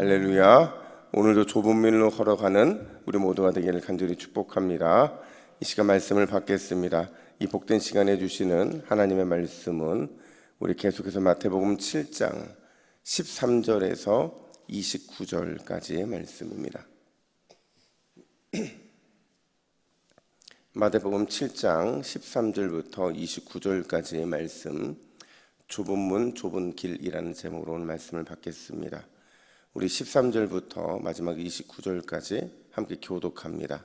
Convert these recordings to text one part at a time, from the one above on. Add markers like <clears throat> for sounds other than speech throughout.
할렐루야. 오늘도 좁은 길로 걸어가는 우리 모두가 되기를 간절히 축복합니다. 이 시간 말씀을 받겠습니다. 이 복된 시간에 주시는 하나님의 말씀은 우리 계속해서 마태복음 7장 13절에서 29절까지의 말씀입니다. <clears throat> 마태복음 7장 13절부터 29절까지의 말씀 좁은 문 좁은 길이라는 제목으로 오늘 말씀을 받겠습니다. 우리 13절부터 마지막 29절까지 함께 교독합니다.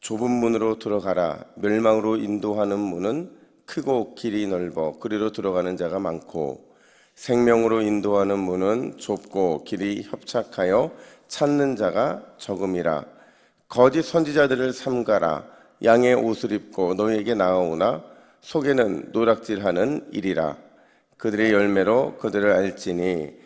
좁은 문으로 들어가라. 멸망으로 인도하는 문은 크고 길이 넓어 그리로 들어가는 자가 많고 생명으로 인도하는 문은 좁고 길이 협착하여 찾는 자가 적음이라. 거짓 선지자들을 삼가라. 양의 옷을 입고 너희에게 나아오나 속에는 노락질하는 일이라. 그들의 열매로 그들을 알지니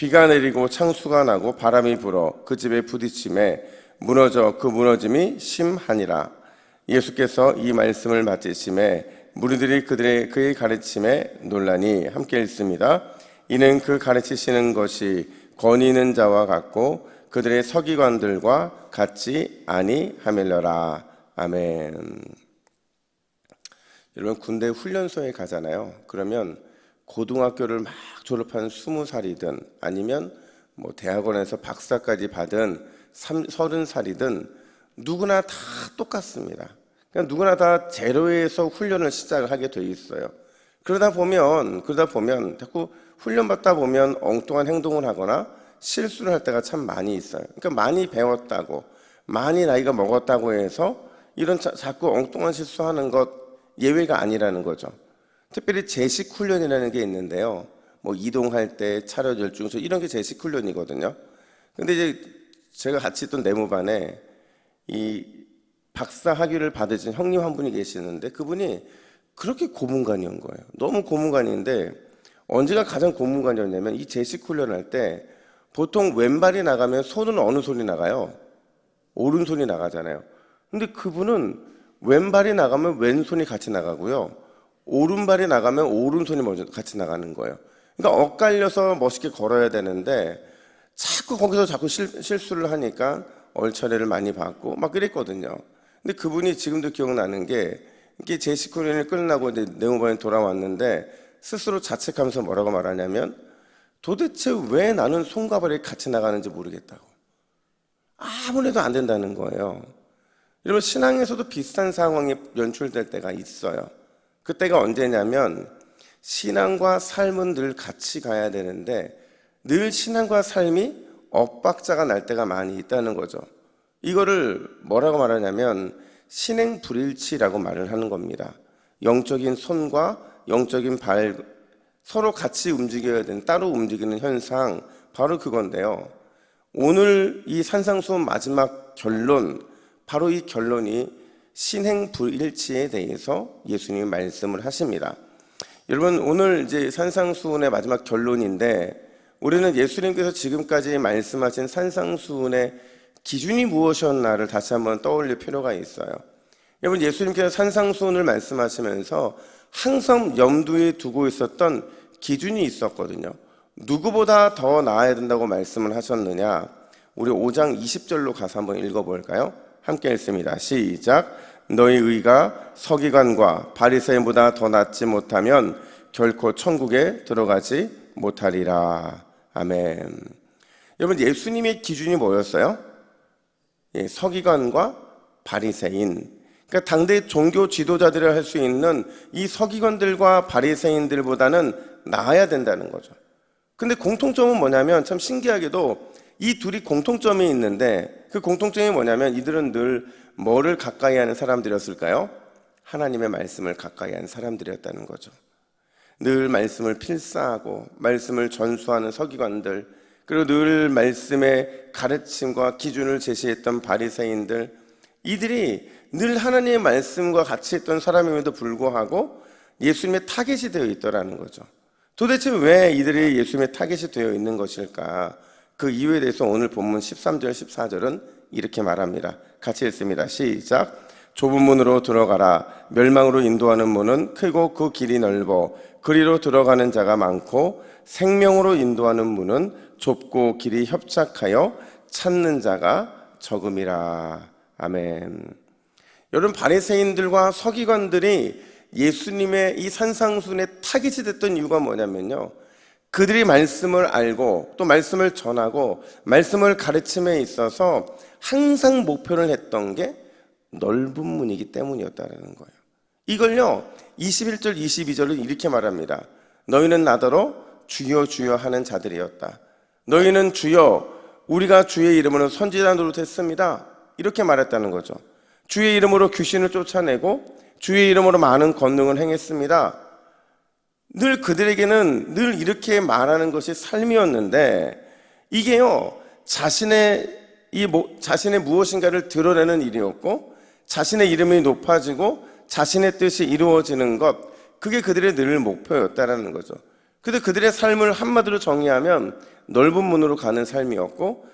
비가 내리고 창수가 나고 바람이 불어 그 집에 부딪힘에 무너져 그 무너짐이 심하니라 예수께서 이 말씀을 마치심에 무리들이 그들의 그의 가르침에 논란이 함께 읽습니다. 이는 그 가르치시는 것이 권위 있는 자와 같고 그들의 서기관들과 같지 아니하밀러라. 아멘. 여러분 군대 훈련소에 가잖아요. 그러면 고등학교를 막 졸업한 스무 살이든 아니면 뭐 대학원에서 박사까지 받은 서른 살이든 누구나 다 똑같습니다. 그냥 누구나 다 제로에서 훈련을 시작을 하게 돼 있어요. 그러다 보면 그러다 보면 자꾸 훈련 받다 보면 엉뚱한 행동을 하거나 실수를 할 때가 참 많이 있어요. 그러니까 많이 배웠다고 많이 나이가 먹었다고 해서 이런 자, 자꾸 엉뚱한 실수하는 것 예외가 아니라는 거죠. 특별히 제식 훈련이라는 게 있는데요. 뭐 이동할 때 차려 열중서 이런 게 제식 훈련이거든요. 근데 이제 제가 같이 있던 내무반에 이 박사 학위를 받으신 형님 한 분이 계시는데 그분이 그렇게 고문관이온 거예요. 너무 고문관인데 언제가 가장 고문관이었냐면 이 제식 훈련할 때 보통 왼발이 나가면 손은 어느 손이 나가요? 오른손이 나가잖아요. 근데 그분은 왼발이 나가면 왼손이 같이 나가고요. 오른발이 나가면 오른손이 먼저 같이 나가는 거예요. 그러니까 엇갈려서 멋있게 걸어야 되는데 자꾸 거기서 자꾸 실, 실수를 하니까 얼차례를 많이 받고 막 그랬거든요. 근데 그분이 지금도 기억나는 게 이게 제시코린을 끝나고 이제 네모반에 돌아왔는데 스스로 자책하면서 뭐라고 말하냐면 도대체 왜 나는 손과 발이 같이 나가는지 모르겠다고. 아무래도 안 된다는 거예요. 여러분 신앙에서도 비슷한 상황이 연출될 때가 있어요. 그때가 언제냐면 신앙과 삶은 늘 같이 가야 되는데 늘 신앙과 삶이 엇박자가 날 때가 많이 있다는 거죠. 이거를 뭐라고 말하냐면 신행 불일치라고 말을 하는 겁니다. 영적인 손과 영적인 발 서로 같이 움직여야 되는 따로 움직이는 현상 바로 그건데요. 오늘 이 산상수훈 마지막 결론 바로 이 결론이 신행 불일치에 대해서 예수님이 말씀을 하십니다. 여러분 오늘 이제 산상수훈의 마지막 결론인데 우리는 예수님께서 지금까지 말씀하신 산상수훈의 기준이 무엇이었나를 다시 한번 떠올릴 필요가 있어요. 여러분 예수님께서 산상수훈을 말씀하시면서 항상 염두에 두고 있었던 기준이 있었거든요. 누구보다 더 나아야 된다고 말씀을 하셨느냐? 우리 5장 20절로 가서 한번 읽어볼까요? 함께 읽습니다. 시작. 너희 의가 서기관과 바리새인보다 더 낫지 못하면 결코 천국에 들어가지 못하리라. 아멘. 여러분 예수님의 기준이 뭐였어요? 예, 서기관과 바리새인. 그러니까 당대 종교 지도자들을 할수 있는 이 서기관들과 바리새인들보다는 나아야 된다는 거죠. 근데 공통점은 뭐냐면 참 신기하게도 이 둘이 공통점이 있는데 그 공통점이 뭐냐면 이들은 늘 뭐를 가까이 하는 사람들이었을까요? 하나님의 말씀을 가까이 하는 사람들이었다는 거죠. 늘 말씀을 필사하고 말씀을 전수하는 서기관들 그리고 늘 말씀의 가르침과 기준을 제시했던 바리새인들 이들이 늘 하나님의 말씀과 같이 했던 사람임에도 불구하고 예수님의 타겟이 되어 있더라는 거죠. 도대체 왜 이들이 예수님의 타겟이 되어 있는 것일까? 그 이유에 대해서 오늘 본문 13절, 14절은 이렇게 말합니다. 같이 읽습니다. 시작. 좁은 문으로 들어가라. 멸망으로 인도하는 문은 크고 그 길이 넓어 그리로 들어가는 자가 많고 생명으로 인도하는 문은 좁고 길이 협착하여 찾는 자가 적음이라. 아멘. 여러분 바리새인들과 서기관들이 예수님의 이 산상순의 타깃이 됐던 이유가 뭐냐면요. 그들이 말씀을 알고 또 말씀을 전하고 말씀을 가르침에 있어서 항상 목표를 했던 게 넓은 문이기 때문이었다는 거예요. 이걸요, 21절, 22절은 이렇게 말합니다. 너희는 나더러 주여 주여 하는 자들이었다. 너희는 주여, 우리가 주의 이름으로 선지자 노릇했습니다. 이렇게 말했다는 거죠. 주의 이름으로 귀신을 쫓아내고 주의 이름으로 많은 권능을 행했습니다. 늘 그들에게는 늘 이렇게 말하는 것이 삶이었는데 이게요 자신의 이 모- 자신의 무엇인가를 드러내는 일이었고 자신의 이름이 높아지고 자신의 뜻이 이루어지는 것 그게 그들의 늘 목표였다라는 거죠. 근데 그들의 삶을 한마디로 정의하면 넓은 문으로 가는 삶이었고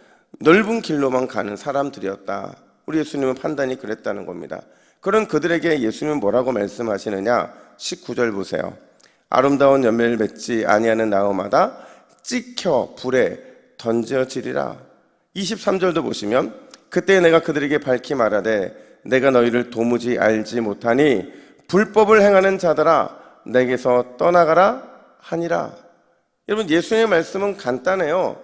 넓은 길로만 가는 사람들이었다. 우리 예수님은 판단이 그랬다는 겁니다. 그런 그들에게 예수님은 뭐라고 말씀하시느냐? 19절 보세요. 아름다운 열매를 맺지 아니하는 나무마다 찍혀 불에 던져지리라. 23절도 보시면 그때 내가 그들에게 밝히 말하되 내가 너희를 도무지 알지 못하니 불법을 행하는 자들아 내게서 떠나가라 하니라. 여러분 예수님의 말씀은 간단해요.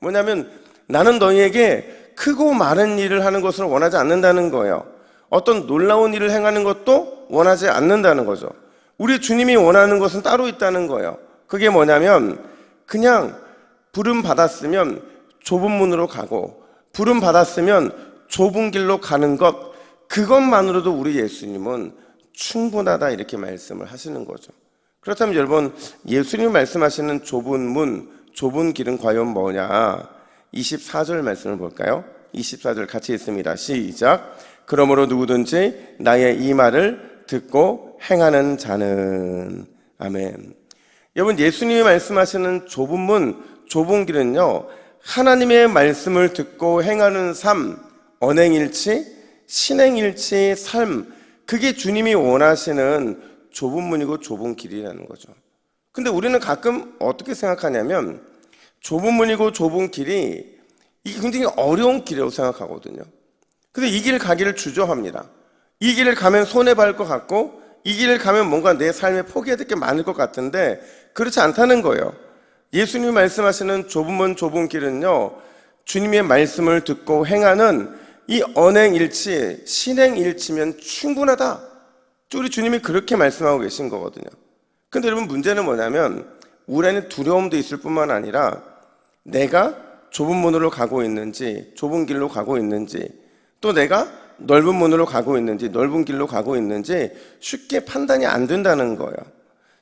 뭐냐면 나는 너희에게 크고 많은 일을 하는 것을 원하지 않는다는 거예요. 어떤 놀라운 일을 행하는 것도 원하지 않는다는 거죠. 우리 주님이 원하는 것은 따로 있다는 거예요. 그게 뭐냐면 그냥 부름 받았으면 좁은 문으로 가고 부름 받았으면 좁은 길로 가는 것 그것만으로도 우리 예수님은 충분하다 이렇게 말씀을 하시는 거죠. 그렇다면 여러분 예수님이 말씀하시는 좁은 문, 좁은 길은 과연 뭐냐? 24절 말씀을 볼까요? 24절 같이 읽습니다. 시작. 그러므로 누구든지 나의 이 말을 듣고 행하는 자는 아멘. 여러분 예수님이 말씀하시는 좁은 문, 좁은 길은요. 하나님의 말씀을 듣고 행하는 삶, 언행일치, 신행일치 삶, 그게 주님이 원하시는 좁은 문이고 좁은 길이라는 거죠. 근데 우리는 가끔 어떻게 생각하냐면 좁은 문이고 좁은 길이 이게 굉장히 어려운 길이라고 생각하거든요. 근데 이 길을 가기를 주저합니다. 이 길을 가면 손해볼 것 같고 이 길을 가면 뭔가 내 삶에 포기해야 될 게 많을 것 같은데 그렇지 않다는 거예요. 예수님이 말씀하시는 좁은 문 좁은 길은요. 주님의 말씀을 듣고 행하는 이 언행일치, 신행일치면 충분하다. 우리 주님이 그렇게 말씀하고 계신 거거든요. 근데 여러분 문제는 뭐냐면 우리 안에 두려움도 있을 뿐만 아니라 내가 좁은 문으로 가고 있는지 좁은 길로 가고 있는지 또 내가 넓은 문으로 가고 있는지 넓은 길로 가고 있는지 쉽게 판단이 안 된다는 거예요.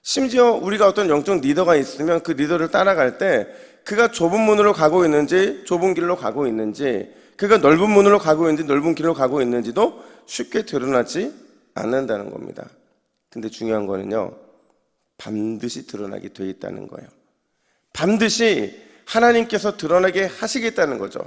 심지어 우리가 어떤 영적 리더가 있으면 그 리더를 따라갈 때 그가 좁은 문으로 가고 있는지 좁은 길로 가고 있는지 그가 넓은 문으로 가고 있는지 넓은 길로 가고 있는지도 쉽게 드러나지 않는다는 겁니다. 근데 중요한 거는요. 반드시 드러나게 돼 있다는 거예요. 반드시 하나님께서 드러나게 하시겠다는 거죠.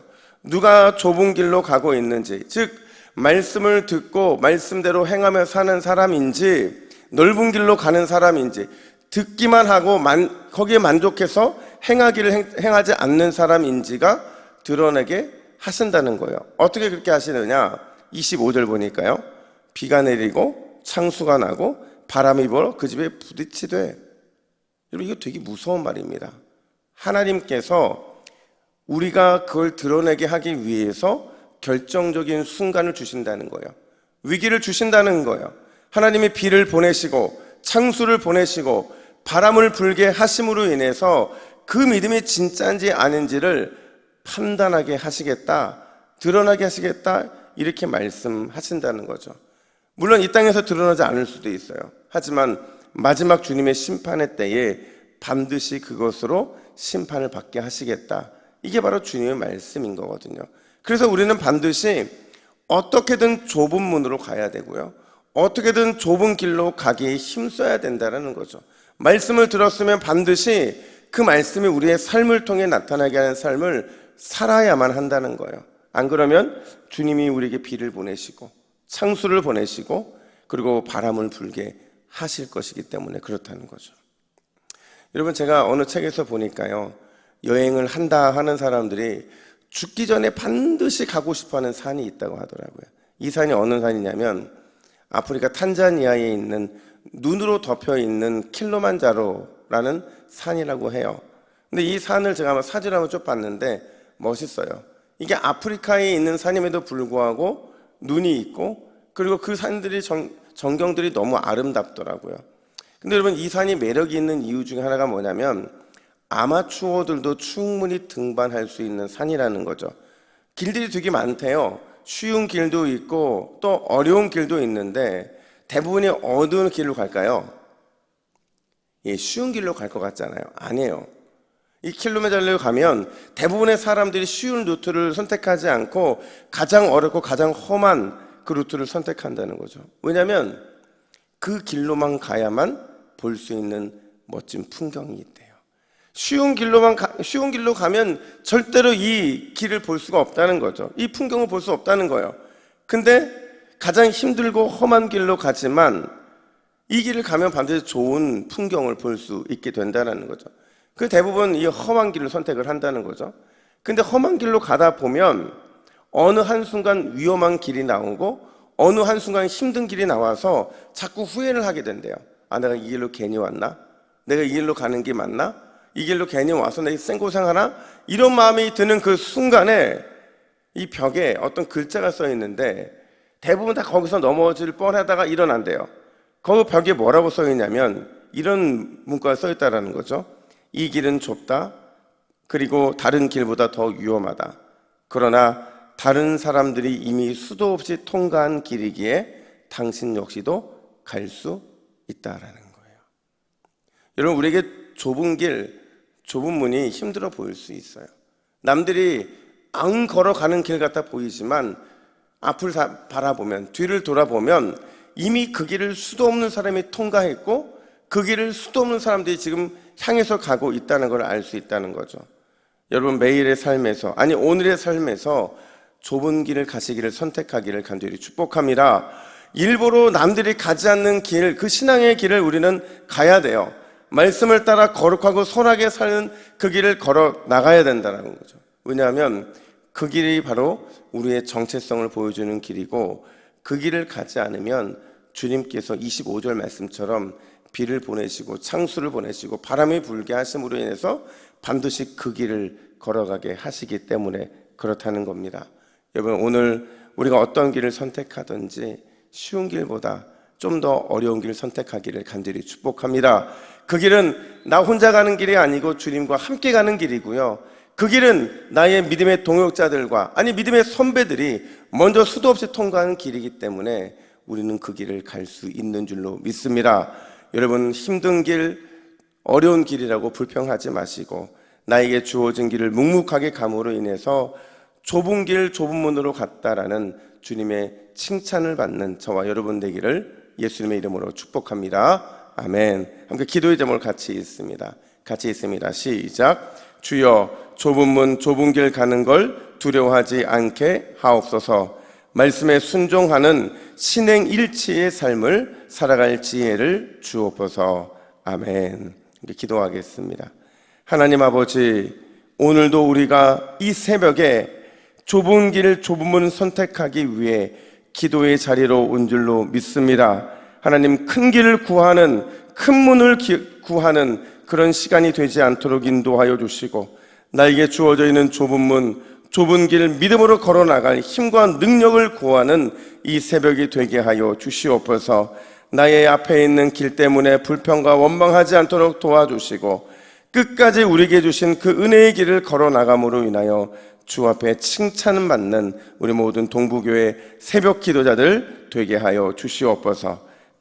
누가 좁은 길로 가고 있는지, 즉 말씀을 듣고 말씀대로 행하며 사는 사람인지 넓은 길로 가는 사람인지 듣기만 하고 만, 거기에 만족해서 행하기를 행, 행하지 않는 사람인지가 드러내게 하신다는 거예요. 어떻게 그렇게 하시느냐? 25절 보니까요. 비가 내리고 창수가 나고 바람이 불어 그 집에 부딪히되 여러분 이거 되게 무서운 말입니다. 하나님께서 우리가 그걸 드러내게 하기 위해서 결정적인 순간을 주신다는 거예요. 위기를 주신다는 거예요. 하나님이 비를 보내시고 창수를 보내시고 바람을 불게 하심으로 인해서 그 믿음이 진짜인지 아닌지를 판단하게 하시겠다, 드러나게 하시겠다, 이렇게 말씀하신다는 거죠. 물론 이 땅에서 드러나지 않을 수도 있어요. 하지만 마지막 주님의 심판의 때에 반드시 그것으로 심판을 받게 하시겠다. 이게 바로 주님의 말씀인 거거든요. 그래서 우리는 반드시 어떻게든 좁은 문으로 가야 되고요. 어떻게든 좁은 길로 가기에 힘써야 된다는 거죠. 말씀을 들었으면 반드시 그 말씀이 우리의 삶을 통해 나타나게 하는 삶을 살아야만 한다는 거예요. 안 그러면 주님이 우리에게 비를 보내시고 창수를 보내시고 그리고 바람을 불게 하실 것이기 때문에 그렇다는 거죠. 여러분 제가 어느 책에서 보니까요. 여행을 한다 하는 사람들이 죽기 전에 반드시 가고 싶어 하는 산이 있다고 하더라고요. 이 산이 어느 산이냐면 아프리카 탄자니아에 있는 눈으로 덮여 있는 킬로만자로라는 산이라고 해요. 근데 이 산을 제가 한번 사진을 한번 쭉 봤는데 멋있어요. 이게 아프리카에 있는 산임에도 불구하고 눈이 있고 그리고 그 산들이 정, 전경들이 너무 아름답더라고요. 근데 여러분 이 산이 매력이 있는 이유 중에 하나가 뭐냐면 아마추어들도 충분히 등반할 수 있는 산이라는 거죠. 길들이 되게 많대요. 쉬운 길도 있고 또 어려운 길도 있는데 대부분이 어두운 길로 갈까요? 예, 쉬운 길로 갈 것 같잖아요. 아니에요. 이 킬로미터를 가면 대부분의 사람들이 쉬운 루트를 선택하지 않고 가장 어렵고 가장 험한 그 루트를 선택한다는 거죠. 왜냐하면 그 길로만 가야만 볼 수 있는 멋진 풍경이 있대요. 쉬운 길로만 가, 쉬운 길로 가면 절대로 이 길을 볼 수가 없다는 거죠. 이 풍경을 볼 수 없다는 거예요. 근데 가장 힘들고 험한 길로 가지만 이 길을 가면 반드시 좋은 풍경을 볼 수 있게 된다는 거죠. 그 대부분 이 험한 길을 선택을 한다는 거죠. 근데 험한 길로 가다 보면 어느 한순간 위험한 길이 나오고 어느 한순간 힘든 길이 나와서 자꾸 후회를 하게 된대요. 아, 내가 이 길로 괜히 왔나? 내가 이 길로 가는 게 맞나? 이 길로 괜히 와서 내가 생고생 하나? 이런 마음이 드는 그 순간에 이 벽에 어떤 글자가 써 있는데 대부분 다 거기서 넘어질 뻔하다가 일어난대요. 거기 벽에 뭐라고 써 있냐면 이런 문구가 써 있다라는 거죠. 이 길은 좁다. 그리고 다른 길보다 더 위험하다. 그러나 다른 사람들이 이미 수도 없이 통과한 길이기에 당신 역시도 갈 수 있다라는 거예요. 여러분 우리에게 좁은 길, 좁은 문이 힘들어 보일 수 있어요. 남들이 앙 걸어가는 길 같아 보이지만 앞을 바라보면 뒤를 돌아보면 이미 그 길을 수도 없는 사람이 통과했고 그 길을 수도 없는 사람들이 지금 향해서 가고 있다는 걸 알 수 있다는 거죠. 여러분 매일의 삶에서 아니 오늘의 삶에서 좁은 길을 가시기를 선택하기를 간절히 축복합니다. 일부러 남들이 가지 않는 길, 그 신앙의 길을 우리는 가야 돼요. 말씀을 따라 거룩하고 선하게 사는 그 길을 걸어 나가야 된다는 거죠. 왜냐하면 그 길이 바로 우리의 정체성을 보여주는 길이고 그 길을 가지 않으면 주님께서 25절 말씀처럼 비를 보내시고 창수를 보내시고 바람이 불게 하심으로 인해서 반드시 그 길을 걸어가게 하시기 때문에 그렇다는 겁니다. 여러분 오늘 우리가 어떤 길을 선택하든지 쉬운 길보다 좀 더 어려운 길을 선택하기를 간절히 축복합니다. 그 길은 나 혼자 가는 길이 아니고 주님과 함께 가는 길이고요. 그 길은 나의 믿음의 동역자들과 아니 믿음의 선배들이 먼저 수도 없이 통과하는 길이기 때문에 우리는 그 길을 갈 수 있는 줄로 믿습니다. 여러분 힘든 길, 어려운 길이라고 불평하지 마시고 나에게 주어진 길을 묵묵하게 감으로 인해서 좁은 길, 좁은 문으로 갔다라는 주님의 칭찬을 받는 저와 여러분 되기를 예수님의 이름으로 축복합니다. 아멘. 함께 기도의 제목을 같이 읽습니다. 같이 읽습니다. 시작. 주여 좁은 문, 좁은 길 가는 걸 두려워하지 않게 하옵소서. 말씀에 순종하는 신행 일치의 삶을 살아갈 지혜를 주옵소서. 아멘. 기도하겠습니다. 하나님 아버지, 오늘도 우리가 이 새벽에 좁은 길, 좁은 문 선택하기 위해 기도의 자리로 온 줄로 믿습니다. 하나님 큰 길을 구하는, 큰 문을 기- 구하는 그런 시간이 되지 않도록 인도하여 주시고, 나에게 주어져 있는 좁은 문, 좁은 길 믿음으로 걸어 나갈 힘과 능력을 구하는 이 새벽이 되게 하여 주시옵소서. 나의 앞에 있는 길 때문에 불평과 원망하지 않도록 도와주시고 끝까지 우리에게 주신 그 은혜의 길을 걸어 나감으로 인하여 주 앞에 칭찬을 받는 우리 모든 동부교회 새벽 기도자들 되게 하여 주시옵소서.